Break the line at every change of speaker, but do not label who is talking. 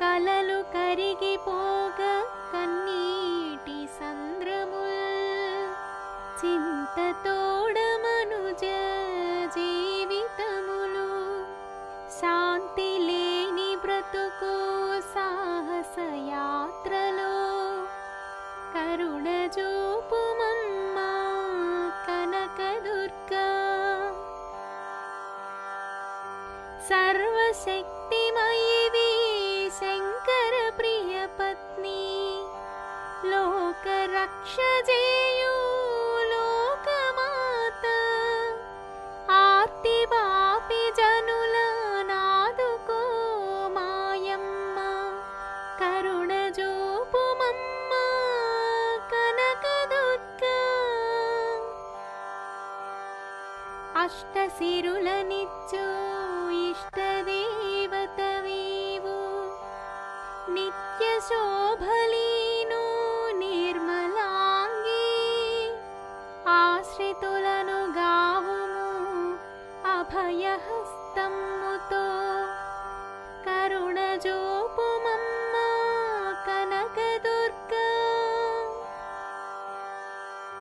కలలు కరిగిపోగ కన్నీటి సంద్రముల్ చింతతోడమనుజ జీవితములు శాంతి లేని బ్రతుకు సాహస యాత్రలో కరుణ చూపుమమ్మా కనకదుర్గా సర్వశక్తిమయివి रक्षजेयू लोकमात आर्तिवापि जनुलनादुको मायम्म। करुणजोपुमम्म कनकदुःख अष्टसिरुलनित्यो इष्टदेव तवो नित्यशोभली ఆశ్రితులను గావుము అభయహస్తముతో కరుణ జో